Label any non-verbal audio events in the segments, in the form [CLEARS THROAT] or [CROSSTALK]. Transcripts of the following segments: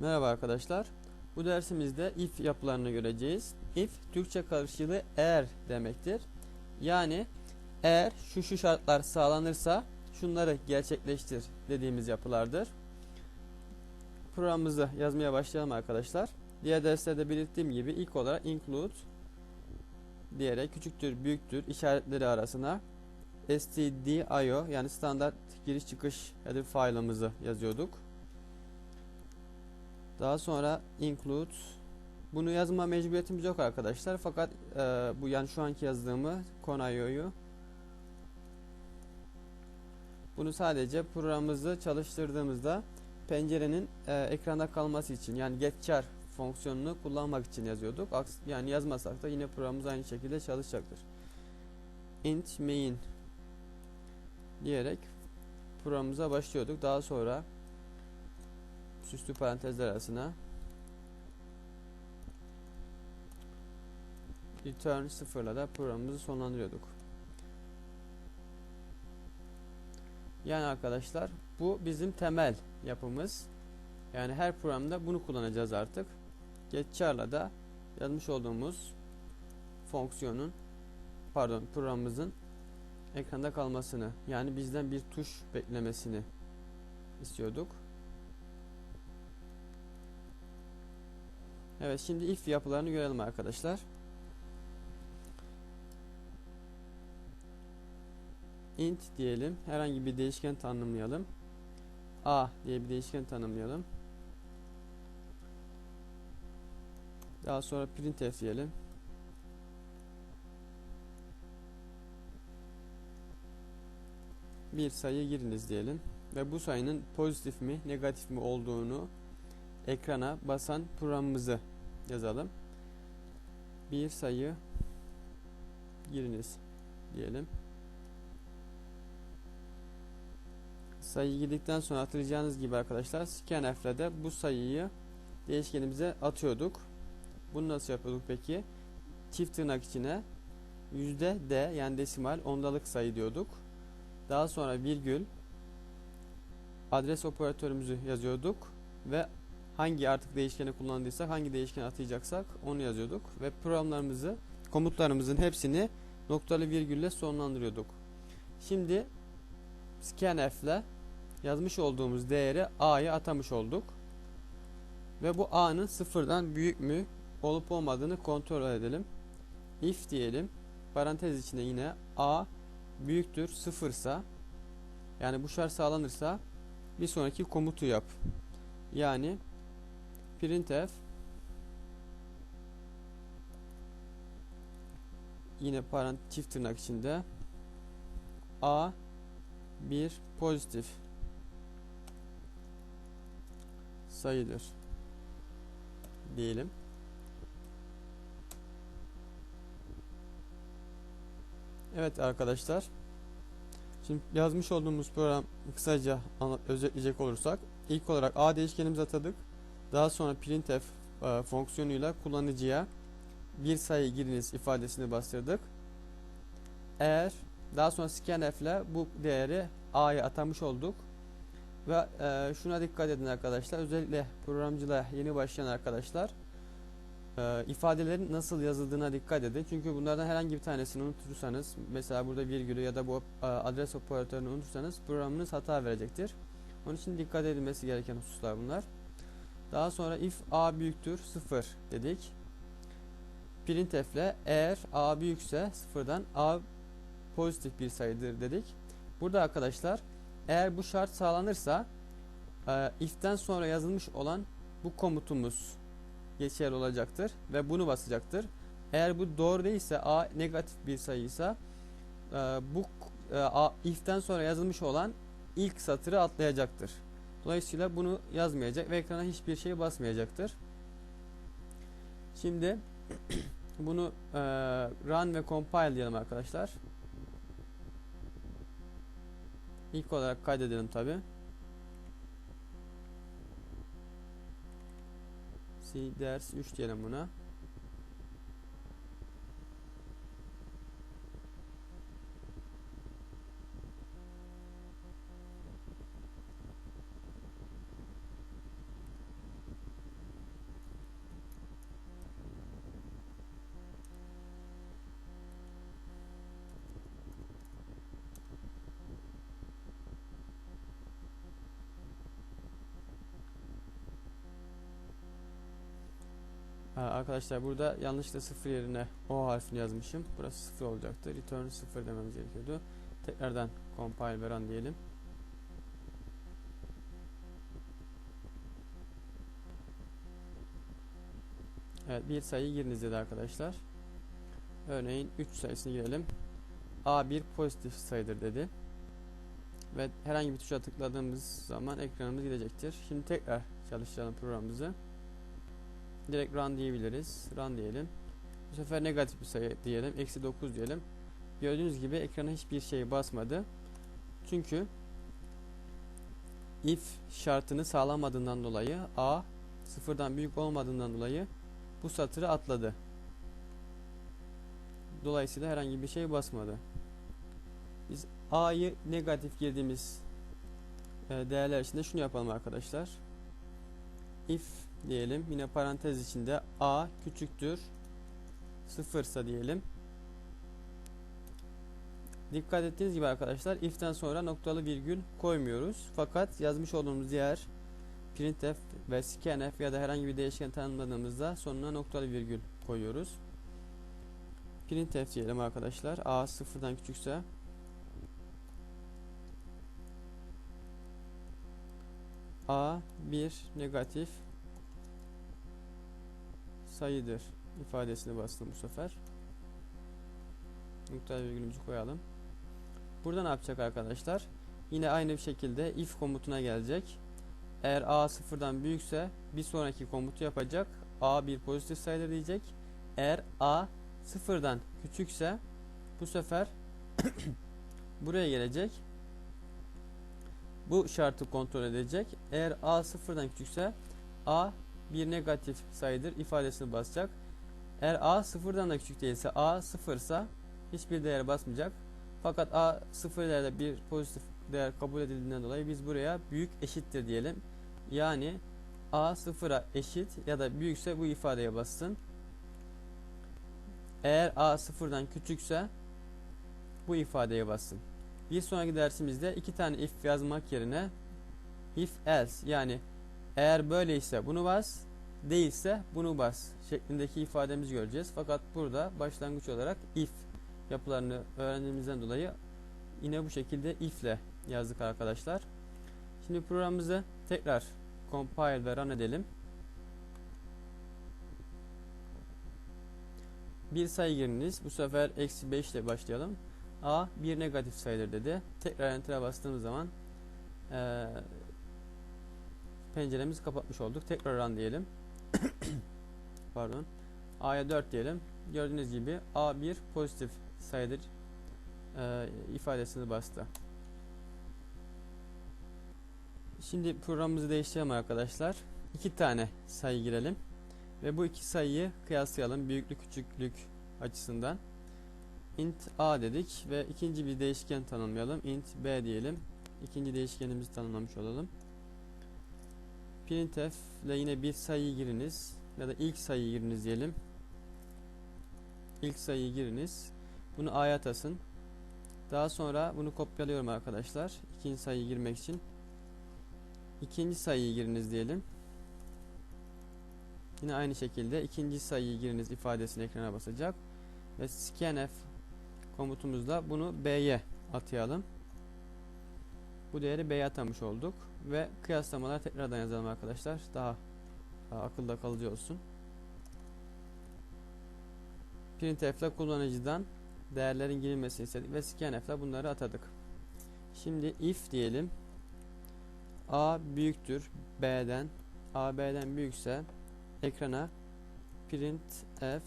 Merhaba arkadaşlar. Bu dersimizde if yapılarını göreceğiz. If Türkçe karşılığı eğer demektir. Yani eğer şu şu şartlar sağlanırsa şunları gerçekleştir dediğimiz yapılardır. Programımızı yazmaya başlayalım arkadaşlar. Diğer derslerde belirttiğim gibi ilk olarak include diyerek küçüktür büyüktür işaretleri arasına stdio yani standart giriş çıkış header file'ımızı yazıyorduk. Daha sonra include bunu yazma mecburiyetimiz yok arkadaşlar. Fakat e, bu yani şu anki yazdığımı Conayo'yu bunu sadece programımızı çalıştırdığımızda pencerenin e, ekranda kalması için yani getchar fonksiyonunu kullanmak için yazıyorduk. Yani yazmasak da yine programımız aynı şekilde çalışacaktır. int main diyerek programımıza başlıyorduk. Daha sonra süslü parantezler arasına return sıfırla da programımızı sonlandırıyorduk. Yani arkadaşlar bu bizim temel yapımız. Yani her programda bunu kullanacağız artık. Getchar'la da yazmış olduğumuz fonksiyonun pardon programımızın ekranda kalmasını yani bizden bir tuş beklemesini istiyorduk. Evet şimdi if yapılarını görelim arkadaşlar. int diyelim. Herhangi bir değişken tanımlayalım. a diye bir değişken tanımlayalım. Daha sonra printf diyelim. Bir sayı giriniz diyelim. Ve bu sayının pozitif mi negatif mi olduğunu ekrana basan programımızı yazalım. Bir sayı giriniz diyelim. Sayı girdikten sonra hatırlayacağınız gibi arkadaşlar scanf'le de bu sayıyı değişkenimize atıyorduk. Bunu nasıl yapıyorduk peki? Çift tırnak içine yüzde d yani desimal ondalık sayı diyorduk. Daha sonra virgül adres operatörümüzü yazıyorduk ve hangi artık değişkeni kullandıysak hangi değişken atayacaksak onu yazıyorduk ve programlarımızı komutlarımızın hepsini noktalı virgülle sonlandırıyorduk. Şimdi scanf ile yazmış olduğumuz değeri a'ya atamış olduk. Ve bu a'nın sıfırdan büyük mü olup olmadığını kontrol edelim. if diyelim. Parantez içinde yine a büyüktür sıfırsa yani bu şart sağlanırsa bir sonraki komutu yap. Yani printf yine parantez çift tırnak içinde a bir pozitif sayıdır diyelim. Evet arkadaşlar. Şimdi yazmış olduğumuz program kısaca özetleyecek olursak ilk olarak a değişkenimizi atadık. Daha sonra printf e, fonksiyonuyla kullanıcıya bir sayı giriniz ifadesini bastırdık. Eğer daha sonra scanf ile bu değeri a'ya atamış olduk. Ve e, şuna dikkat edin arkadaşlar. Özellikle programcılığa yeni başlayan arkadaşlar e, ifadelerin nasıl yazıldığına dikkat edin. Çünkü bunlardan herhangi bir tanesini unutursanız mesela burada virgülü ya da bu adres operatörünü unutursanız programınız hata verecektir. Onun için dikkat edilmesi gereken hususlar bunlar. Daha sonra if a büyüktür 0 dedik. Printf ile eğer a büyükse sıfırdan a pozitif bir sayıdır dedik. Burada arkadaşlar eğer bu şart sağlanırsa e, if'ten sonra yazılmış olan bu komutumuz geçerli olacaktır ve bunu basacaktır. Eğer bu doğru değilse a negatif bir sayıysa e, bu e, if'ten sonra yazılmış olan ilk satırı atlayacaktır. Dolayısıyla bunu yazmayacak ve ekrana hiçbir şey basmayacaktır. Şimdi [CLEARS THROAT] bunu e, run ve compile diyelim arkadaşlar. İlk olarak kaydedelim tabi. C ders 3 diyelim buna. Arkadaşlar burada yanlışlıkla 0 yerine O harfini yazmışım. Burası 0 olacaktı. Return 0 dememiz gerekiyordu. Tekrardan compile ve run diyelim. Evet bir sayı giriniz dedi arkadaşlar. Örneğin 3 sayısını girelim. A1 pozitif sayıdır dedi. Ve herhangi bir tuşa tıkladığımız zaman ekranımız gidecektir. Şimdi tekrar çalıştıralım programımızı. Direkt run diyebiliriz. Run diyelim. Bu sefer negatif bir sayı diyelim. Eksi 9 diyelim. Gördüğünüz gibi ekrana hiçbir şey basmadı. Çünkü if şartını sağlamadığından dolayı A sıfırdan büyük olmadığından dolayı bu satırı atladı. Dolayısıyla herhangi bir şey basmadı. Biz A'yı negatif girdiğimiz e, değerler içinde şunu yapalım arkadaşlar. If diyelim yine parantez içinde A küçüktür sıfırsa diyelim. Dikkat ettiğiniz gibi arkadaşlar if'ten sonra noktalı virgül koymuyoruz. Fakat yazmış olduğumuz diğer printf ve scanf ya da herhangi bir değişken tanımladığımızda sonuna noktalı virgül koyuyoruz. Printf diyelim arkadaşlar. A sıfırdan küçükse A bir negatif sayıdır ifadesini bastım bu sefer. Noktalı virgülümüzü koyalım. Burada ne yapacak arkadaşlar? Yine aynı bir şekilde if komutuna gelecek. Eğer a sıfırdan büyükse bir sonraki komutu yapacak. a bir pozitif sayıdır diyecek. Eğer a sıfırdan küçükse bu sefer [COUGHS] buraya gelecek. Bu şartı kontrol edecek. Eğer a sıfırdan küçükse a bir negatif sayıdır ifadesini basacak. Eğer a sıfırdan da küçük değilse a sıfırsa hiçbir değer basmayacak. Fakat a sıfır değerde bir pozitif değer kabul edildiğinden dolayı biz buraya büyük eşittir diyelim. Yani a sıfıra eşit ya da büyükse bu ifadeye bassın. Eğer a sıfırdan küçükse bu ifadeye bassın. Bir sonraki dersimizde iki tane if yazmak yerine if else yani eğer böyleyse bunu bas değilse bunu bas şeklindeki ifademizi göreceğiz. Fakat burada başlangıç olarak if yapılarını öğrendiğimizden dolayı yine bu şekilde if ile yazdık arkadaşlar. Şimdi programımızı tekrar compile ve run edelim. Bir sayı giriniz. Bu sefer eksi 5 ile başlayalım. A bir negatif sayıdır dedi. Tekrar enter'a bastığımız zaman e, penceremizi kapatmış olduk. Tekrar run diyelim. [COUGHS] Pardon. A'ya 4 diyelim. Gördüğünüz gibi A bir pozitif sayıdır e, ifadesini bastı. Şimdi programımızı değiştirelim arkadaşlar. İki tane sayı girelim. Ve bu iki sayıyı kıyaslayalım büyüklük küçüklük açısından. int a dedik ve ikinci bir değişken tanımlayalım. int b diyelim. İkinci değişkenimizi tanımlamış olalım. Printf ile yine bir sayı giriniz ya da ilk sayıyı giriniz diyelim. İlk sayıyı giriniz. Bunu a'ya atasın. Daha sonra bunu kopyalıyorum arkadaşlar. İkinci sayıyı girmek için. İkinci sayıyı giriniz diyelim. Yine aynı şekilde ikinci sayıyı giriniz ifadesini ekrana basacak. Ve scanf komutumuzla bunu B'ye atayalım. Bu değeri B'ye atamış olduk. Ve kıyaslamalar tekrardan yazalım arkadaşlar. Daha, daha akılda kalıcı olsun. Printf ile kullanıcıdan değerlerin girilmesini istedik ve scanf ile bunları atadık. Şimdi if diyelim. A büyüktür B'den. A B'den büyükse ekrana printf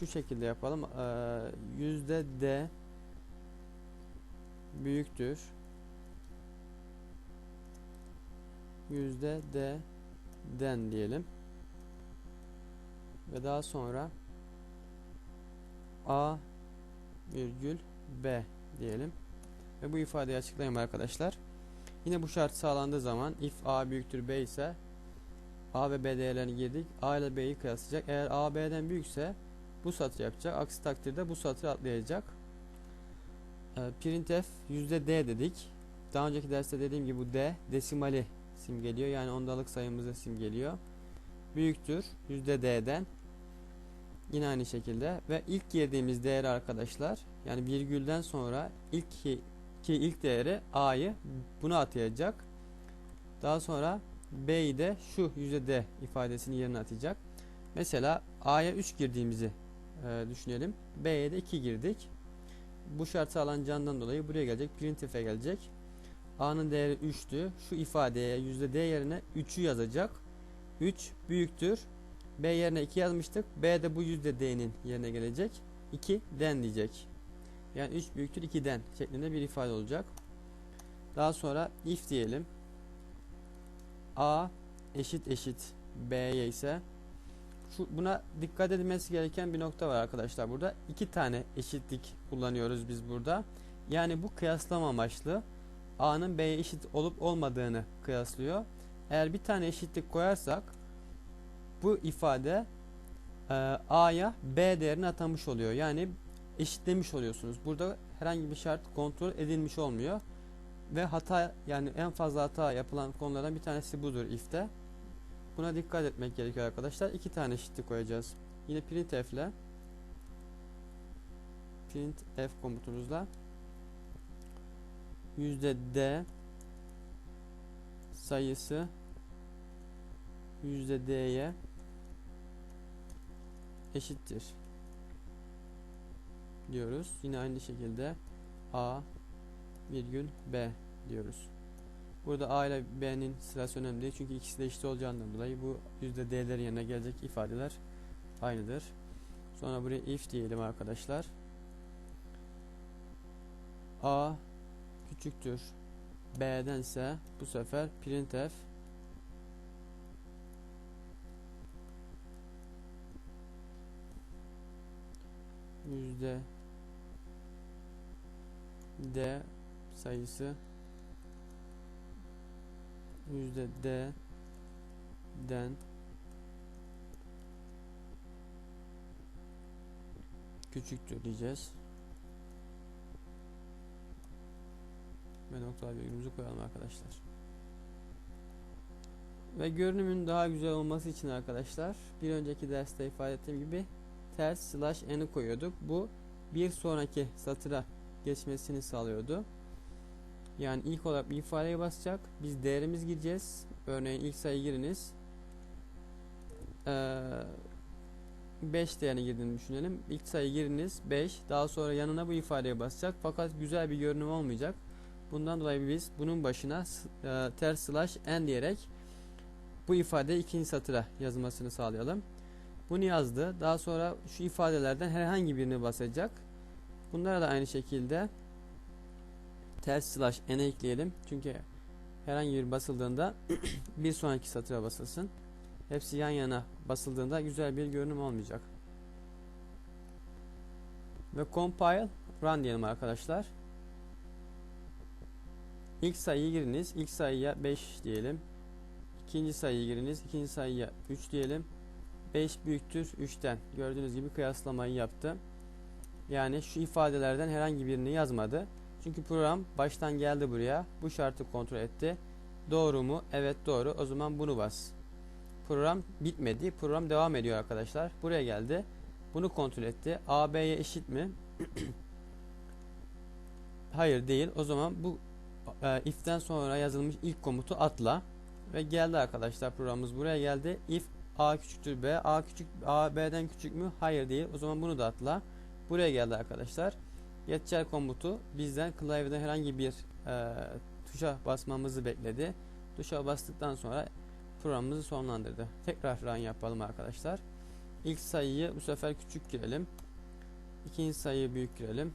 şu şekilde yapalım. Ee, yüzde D büyüktür. Yüzde D den diyelim. Ve daha sonra A virgül B diyelim. Ve bu ifadeyi açıklayayım arkadaşlar. Yine bu şart sağlandığı zaman if a büyüktür b ise a ve b değerlerini girdik. a ile b'yi kıyaslayacak. Eğer a b'den büyükse bu satır yapacak. Aksi takdirde bu satırı atlayacak. E, printf %d dedik. Daha önceki derste dediğim gibi bu d desimali simgeliyor. Yani ondalık sayımızı simgeliyor. Büyüktür d'den. Yine aynı şekilde ve ilk girdiğimiz değer arkadaşlar yani virgülden sonra ilk ki, ki ilk değeri a'yı buna atayacak. Daha sonra b'yi de şu d ifadesini yerine atacak. Mesela a'ya 3 girdiğimizi e, düşünelim. B'ye de 2 girdik. Bu şart sağlanacağından dolayı buraya gelecek. Printf'e gelecek. A'nın değeri 3'tü. Şu ifadeye %D yerine 3'ü yazacak. 3 büyüktür. B yerine 2 yazmıştık. B de bu %D'nin yerine gelecek. 2 den diyecek. Yani 3 büyüktür 2'den şeklinde bir ifade olacak. Daha sonra if diyelim. A eşit eşit B'ye ise buna dikkat edilmesi gereken bir nokta var arkadaşlar burada. iki tane eşitlik kullanıyoruz biz burada. Yani bu kıyaslama amaçlı A'nın B'ye eşit olup olmadığını kıyaslıyor. Eğer bir tane eşitlik koyarsak bu ifade e, A'ya B değerini atamış oluyor. Yani eşitlemiş oluyorsunuz. Burada herhangi bir şart kontrol edilmiş olmuyor. Ve hata yani en fazla hata yapılan konulardan bir tanesi budur if'te. Buna dikkat etmek gerekiyor arkadaşlar. İki tane eşitlik koyacağız. Yine printf ile printf komutumuzla yüzde d sayısı yüzde d'ye eşittir diyoruz. Yine aynı şekilde a virgül b diyoruz. Burada A ile B'nin sırası önemli değil. Çünkü ikisi de eşit olacağından dolayı bu yüzde D'ler yerine gelecek ifadeler aynıdır. Sonra buraya if diyelim arkadaşlar. A küçüktür B'dense bu sefer printf yüzde D sayısı yüzde D den küçüktür diyeceğiz. Ve nokta virgülümüzü koyalım arkadaşlar. Ve görünümün daha güzel olması için arkadaşlar bir önceki derste ifade ettiğim gibi ters slash n'i koyuyorduk. Bu bir sonraki satıra geçmesini sağlıyordu. Yani ilk olarak bir ifadeye basacak. Biz değerimiz gireceğiz. Örneğin ilk sayı giriniz. Ee, 5 değerini girdiğini düşünelim. İlk sayı giriniz 5. Daha sonra yanına bu ifadeye basacak. Fakat güzel bir görünüm olmayacak. Bundan dolayı biz bunun başına e, ters slash n diyerek bu ifadeyi ikinci satıra yazmasını sağlayalım. Bunu yazdı. Daha sonra şu ifadelerden herhangi birini basacak. Bunlara da aynı şekilde ters slash n'e ekleyelim. Çünkü herhangi bir basıldığında [CLEARS THROAT] bir sonraki satıra basılsın. Hepsi yan yana basıldığında güzel bir görünüm olmayacak. Ve compile run diyelim arkadaşlar. İlk sayıyı giriniz. İlk sayıya 5 diyelim. İkinci sayıyı giriniz. İkinci sayıya 3 diyelim. 5 büyüktür 3'ten. Gördüğünüz gibi kıyaslamayı yaptı. Yani şu ifadelerden herhangi birini yazmadı. Çünkü program baştan geldi buraya. Bu şartı kontrol etti. Doğru mu? Evet doğru. O zaman bunu bas. Program bitmedi. Program devam ediyor arkadaşlar. Buraya geldi. Bunu kontrol etti. A, B'ye eşit mi? [CLEARS THROAT] Hayır değil. O zaman bu e, if'ten sonra yazılmış ilk komutu atla. Ve geldi arkadaşlar programımız buraya geldi. If A küçüktür B. A küçük A B'den küçük mü? Hayır değil. O zaman bunu da atla. Buraya geldi arkadaşlar. Geçer komutu bizden klavyeden herhangi bir e, tuşa basmamızı bekledi. Tuşa bastıktan sonra programımızı sonlandırdı. Tekrar run yapalım arkadaşlar. İlk sayıyı bu sefer küçük girelim. İkinci sayıyı büyük girelim.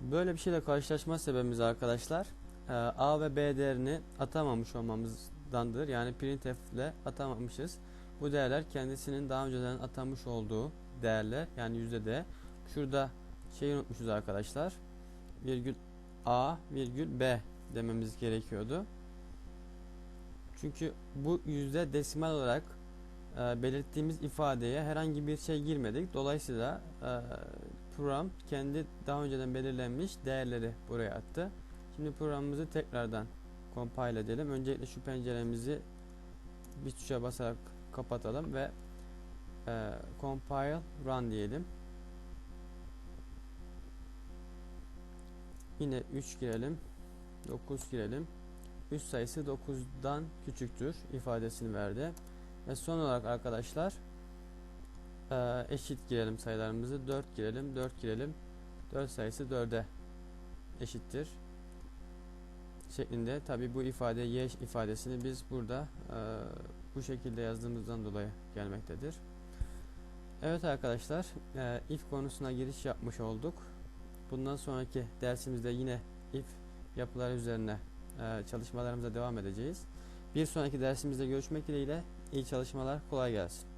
Böyle bir şeyle karşılaşma sebebimiz arkadaşlar e, A ve B değerini atamamış olmamızdandır. Yani printf ile atamamışız. Bu değerler kendisinin daha önceden atamış olduğu değerler yani yüzde D. Şurada şey unutmuşuz arkadaşlar. Virgül A virgül B dememiz gerekiyordu. Çünkü bu yüzde desimal olarak e, belirttiğimiz ifadeye herhangi bir şey girmedik. Dolayısıyla e, program kendi daha önceden belirlenmiş değerleri buraya attı. Şimdi programımızı tekrardan compile edelim. Öncelikle şu penceremizi bir tuşa basarak kapatalım ve e, compile run diyelim. Yine 3 girelim. 9 girelim. Üst sayısı 9'dan küçüktür ifadesini verdi. Ve son olarak arkadaşlar e, eşit girelim sayılarımızı. 4 girelim. 4 girelim. 4 sayısı 4'e eşittir. Şeklinde. Tabi bu ifade y ifadesini biz burada e, bu şekilde yazdığımızdan dolayı gelmektedir. Evet arkadaşlar e, if konusuna giriş yapmış olduk. Bundan sonraki dersimizde yine if yapıları üzerine e, çalışmalarımıza devam edeceğiz. Bir sonraki dersimizde görüşmek dileğiyle iyi çalışmalar kolay gelsin.